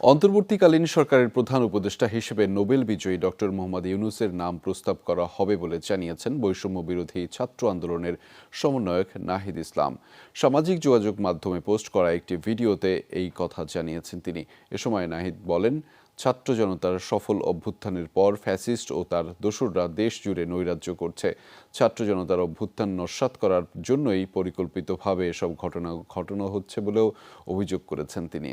অন্তর্বর্তীকালীন সরকারের প্রধান উপদেষ্টা হিসেবে নোবেল বিজয়ী ডক্টর মোহাম্মদ ইউনুসের নাম প্রস্তাব করা হবে বলে জানিয়েছেন বৈষম্য বিরোধী ছাত্র আন্দোলনের সমন্বয়ক নাহিদ ইসলাম। সামাজিক যোগাযোগ মাধ্যমে পোস্ট করা একটি ভিডিওতে এই কথা জানিয়েছেন তিনি। এ সময় নাহিদ বলেন, ছাত্র জনতার সফল অভ্যুত্থানের পর ফ্যাসিস্ট ও তার দোসররা দেশ জুড়ে নৈরাজ্য করছে। ছাত্র জনতার অভ্যুত্থান নস্যাৎ করার জন্যই পরিকল্পিতভাবে এসব ঘটনা ঘটনা হচ্ছে বলেও অভিযোগ করেছেন তিনি।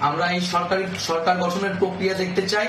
আমরা এই সরকারি সরকার গঠনের প্রক্রিয়া দেখতে চাই।